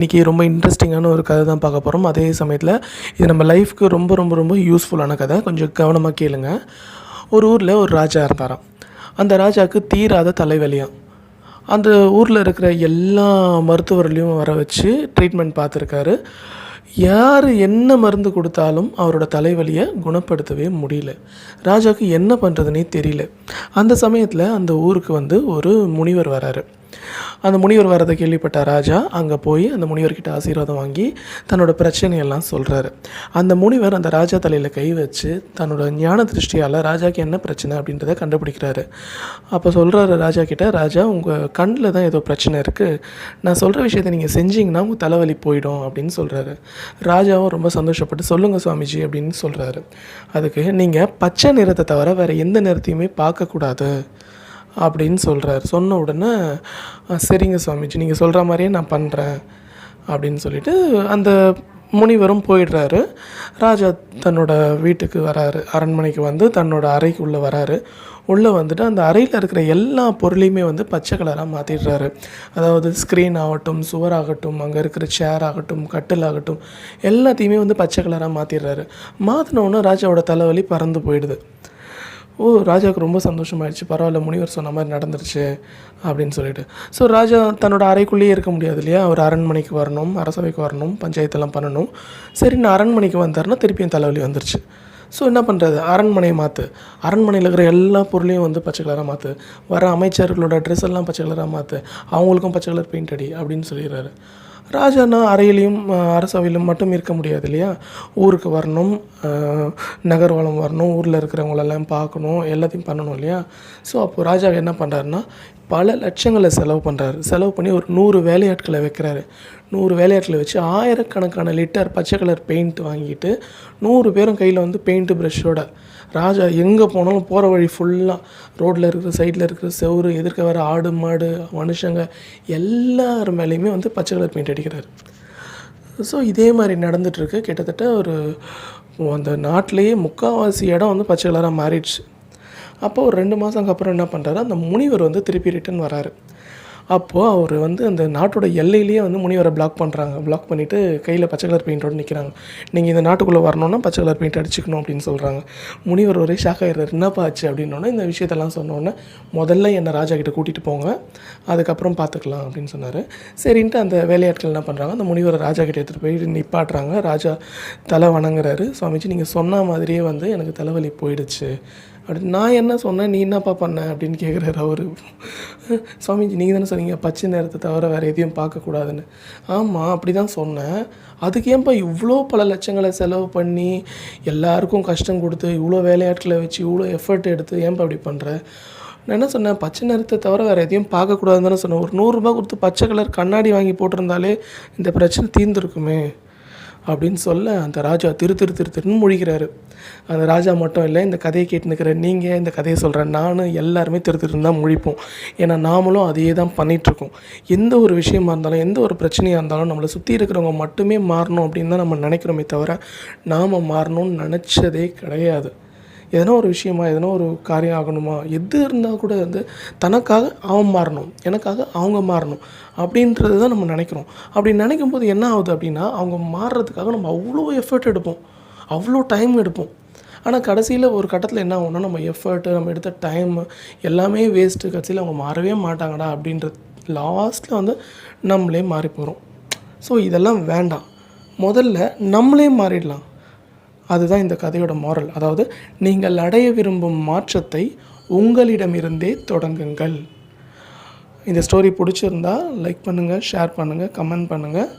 இன்றைக்கி ரொம்ப இன்ட்ரெஸ்டிங்கான ஒரு கதை தான் பார்க்க போகிறோம் அதே சமயத்தில் இது நம்ம லைஃப்க்கு ரொம்ப ரொம்ப ரொம்ப யூஸ்ஃபுல்லான கதை. கொஞ்சம் கவனமாக கேளுங்க. ஒரு ஊரில் ஒரு ராஜா இருந்தாராம். அந்த ராஜாவுக்கு தீராத தலைவலியாம் அந்த ஊரில் இருக்கிற எல்லா மருத்துவர்களையும் வர வச்சு ட்ரீட்மெண்ட் பார்த்துருக்காரு. யார் என்ன மருந்து கொடுத்தாலும் அவரோட தலைவலியை குணப்படுத்தவே முடியல. ராஜாவுக்கு என்ன பண்ணுறதுனே தெரியல. அந்த சமயத்தில் அந்த ஊருக்கு வந்து ஒரு முனிவர் வராரு. அந்த முனிவர் வரதை கேள்விப்பட்ட ராஜா அங்கே போய் அந்த முனிவர்கிட்ட ஆசீர்வாதம் வாங்கி தன்னோட பிரச்சனையெல்லாம் சொல்கிறாரு அந்த முனிவர் அந்த ராஜா தலையில் கை வச்சு தன்னோட ஞான திருஷ்டியால் ராஜாக்கு என்ன பிரச்சனை அப்படின்றத கண்டுபிடிக்கிறாரு. அப்போ சொல்கிறாரு ராஜா கிட்ட ராஜா உங்கள் கண்ணில் தான் ஏதோ பிரச்சனை இருக்குது நான் சொல்கிற விஷயத்தை நீங்கள் செஞ்சீங்கன்னா உங்கள் தலைவலி போயிடும் அப்படின்னு சொல்கிறாரு ராஜாவும் ரொம்ப சந்தோஷப்பட்டு சொல்லுங்கள் சுவாமிஜி அப்படின்னு சொல்கிறாரு அதுக்கு நீங்கள் பச்சை நிறத்தை தவிர வேறு எந்த நிறத்தையுமே பார்க்கக்கூடாது. அப்படின்னு சொல்கிறார் சொன்ன உடனே சரிங்க சுவாமிஜி நீங்கள் சொல்கிற மாதிரியே நான் பண்ணுறேன் அப்படின்னு சொல்லிட்டு அந்த முனிவரும் போயிடுறாரு. ராஜா தன்னோட வீட்டுக்கு வராரு. அரண்மனைக்கு வந்து தன்னோட அறைக்குள்ளே வராரு. உள்ளே வந்துட்டு அந்த அறையில் இருக்கிற எல்லா பொருளையுமே வந்து பச்சை கலராக மாற்றிடுறாரு அதாவது ஸ்க்ரீன் ஆகட்டும் சுவர் ஆகட்டும் அங்கே இருக்கிற சேர் ஆகட்டும் கட்டில் ஆகட்டும் எல்லாத்தையுமே வந்து பச்சை கலராக மாற்றிடுறாரு மாற்றினோடனே ராஜாவோட தலைவலி பறந்து போயிடுது. ஓ ராஜாவுக்கு ரொம்ப சந்தோஷமாயிடுச்சு. பரவாயில்ல முனிவர் சொன்ன மாதிரி நடந்துருச்சு அப்படின்னு சொல்லிட்டு. ஸோ ராஜா தன்னோட அறைக்குள்ளேயே இருக்க முடியாது இல்லையா? அவர் அரண்மனைக்கு வரணும் அரசவைக்கு வரணும் பஞ்சாயத்தெல்லாம் பண்ணணும். சரி நான் அரண்மனைக்கு வந்தாருன்னா திருப்பியும் தலைவலி வந்துருச்சு. ஸோ என்ன பண்ணுறது அரண்மனையை மாற்று அரண்மனையில் இருக்கிற எல்லா பொருளையும் வந்து பச்சை கலராக மாற்று வர அமைச்சர்களோட ட்ரெஸ் எல்லாம் பச்சை கலராக மாற்று அவங்களுக்கும் பச்சை கலர் பெயிண்ட் அடி அப்படின்னு சொல்லிடுறாரு. ராஜானா அறையிலையும் அரசவையிலும் மட்டும் இருக்க முடியாது இல்லையா? ஊருக்கு வரணும் நகர்வளம் வரணும் ஊரில் இருக்கிறவங்களெல்லாம் பார்க்கணும் எல்லாத்தையும் பண்ணணும் இல்லையா? ஸோ அப்போது ராஜா என்ன பண்ணுறாருன்னா பல லட்சங்களை செலவு பண்ணுறாரு செலவு பண்ணி ஒரு நூறு வேலையாட்களை வைக்கிறாரு. நூறு வேலையாட்களை வச்சு ஆயிரக்கணக்கான லிட்டர் பச்சை கலர் பெயிண்ட் வாங்கிட்டு நூறு பேரும் கையில் வந்து பெயிண்ட் ப்ரஷ்ஷோட. ராஜா எங்கே போனாலும் போகிற வழி ஃபுல்லாக ரோட்டில் இருக்கிற சைடில் இருக்கிற செவுரு எதிர்க்க வர ஆடு மாடு மனுஷங்க எல்லார் மேலேயுமே வந்து பச்சை கலர் பெயிண்ட் அடிக்கிறார். ஸோ இதே மாதிரி நடந்துகிட்ருக்கு கிட்டத்தட்ட ஒரு அந்த நாட்டிலேயே முக்கால்வாசி இடம் வந்து பச்சை கலராக மாறிடுச்சு. அப்போ ஒரு ரெண்டு மாதம் அப்புறம் என்ன பண்ணுறாரு அந்த முனிவர் வந்து திருப்பி ரிட்டர்ன் வராரு. அப்போது அவர் வந்து அந்த நாட்டோட எல்லையிலேயே வந்து முனிவரை பிளாக் பண்ணுறாங்க பிளாக் பண்ணிவிட்டு கையில் பச்சை கலர் பெயிண்டோடு நிற்கிறாங்க நீங்கள் இந்த நாட்டுக்குள்ளே வரணும்னா பச்சை கலர் பெயிண்ட் அடிச்சுக்கணும் அப்படின்னு சொல்கிறாங்க முனிவர் ஒரே ஷாக் ஆகிடுறாரு என்னப்பா ஆச்சு அப்படின்னோடனே இந்த விஷயத்தெல்லாம் சொன்னோன்னே முதல்ல என்னை ராஜா கிட்ட கூட்டிகிட்டு போங்க. அதுக்கப்புறம் பார்த்துக்கலாம் அப்படின்னு சொன்னார். சரின்ட்டு அந்த வேலையாட்கள் என்ன பண்ணுறாங்க அந்த முனிவரை ராஜா கிட்ட எடுத்துகிட்டு போய் நிப்பாட்டுறாங்க. ராஜா தலை வணங்குறாரு. சுவாமிஜி நீங்கள் சொன்ன மாதிரியே வந்து எனக்கு தலைவலி போயிடுச்சு. அப்படின்னு நான் என்ன சொன்னேன்? நீ என்னப்பா பண்ண? அப்படின்னு கேட்குறாரு அவர். சுவாமிஜி நீங்கள் தானே சொன்னீங்க பச்சை நேரத்தை தவிர வேறு எதையும் பார்க்கக்கூடாதுன்னு ஆமாம் அப்படி தான் சொன்னேன். அதுக்கு ஏன்ப்பா இவ்வளோ பல லட்சங்களை செலவு பண்ணி எல்லாருக்கும் கஷ்டம் கொடுத்து இவ்வளோ வேலையாட்களை வச்சு இவ்வளோ எஃபர்ட் எடுத்து ஏன்ப்பா அப்படி பண்ணுற நான் என்ன சொன்னேன்? பச்சை நிறத்தை தவிர வேறு எதையும் பார்க்கக்கூடாதுன்னு தானே சொன்னேன். ஒரு நூறுரூபா கொடுத்து பச்சை கலர் கண்ணாடி வாங்கி போட்டிருந்தாலே இந்த பிரச்சனை தீர்ந்துருக்குமே. அப்படின்னு சொல்ல அந்த ராஜா திரு திரு திரு திருன்னு முழிக்கிறாரு. அந்த ராஜா மட்டும் இல்லை இந்த கதையை கேட்டுனுக்கிற நீங்கள் இந்த கதையை சொல்கிறேன் நானும் எல்லாருமே திரு திருன்னு தான் முழிப்போம். ஏன்னா நாமளும் அதையே தான் பண்ணிகிட்ருக்கோம் எந்த ஒரு விஷயமா இருந்தாலும் எந்த ஒரு பிரச்சனையாக இருந்தாலும் நம்மளை சுற்றி இருக்கிறவங்க மட்டுமே மாறணும் அப்படின்னு தான் நம்ம நினைக்கிறோமே தவிர நாம் மாறணும்னு நினச்சதே கிடையாது. எதனா ஒரு விஷயமா எதனா ஒரு காரியம் ஆகணுமா? எது இருந்தால் கூட வந்து தனக்காக அவன் மாறணும் எனக்காக அவங்க மாறணும் அப்படின்றது தான் நம்ம நினைக்கிறோம். அப்படி நினைக்கும் போது என்ன ஆகுது அப்படின்னா அவங்க மாறுறதுக்காக நம்ம அவ்வளோ எஃபர்ட் எடுப்போம் அவ்வளோ டைம் எடுப்போம். ஆனால் கடைசியில் ஒரு கட்டத்தில் என்ன ஆகும்னா நம்ம எஃபர்ட்டு நம்ம எடுத்த டைம் எல்லாமே வேஸ்ட்டு கடைசியில் அவங்க மாறவே மாட்டாங்கடா அப்படின்ற லாஸ்ட்டில் வந்து நம்மளே மாறி போகிறோம் ஸோ இதெல்லாம் வேண்டாம். முதல்ல நம்மளே மாறிடலாம். அதுதான் இந்த கதையோட மாரல் அதாவது நீங்கள் அடைய விரும்பும் மாற்றத்தை உங்களிடமிருந்தே தொடங்குங்கள். இந்த ஸ்டோரி பிடிச்சிருந்தா லைக் பண்ணுங்கள் ஷேர் பண்ணுங்கள் கமெண்ட் பண்ணுங்கள்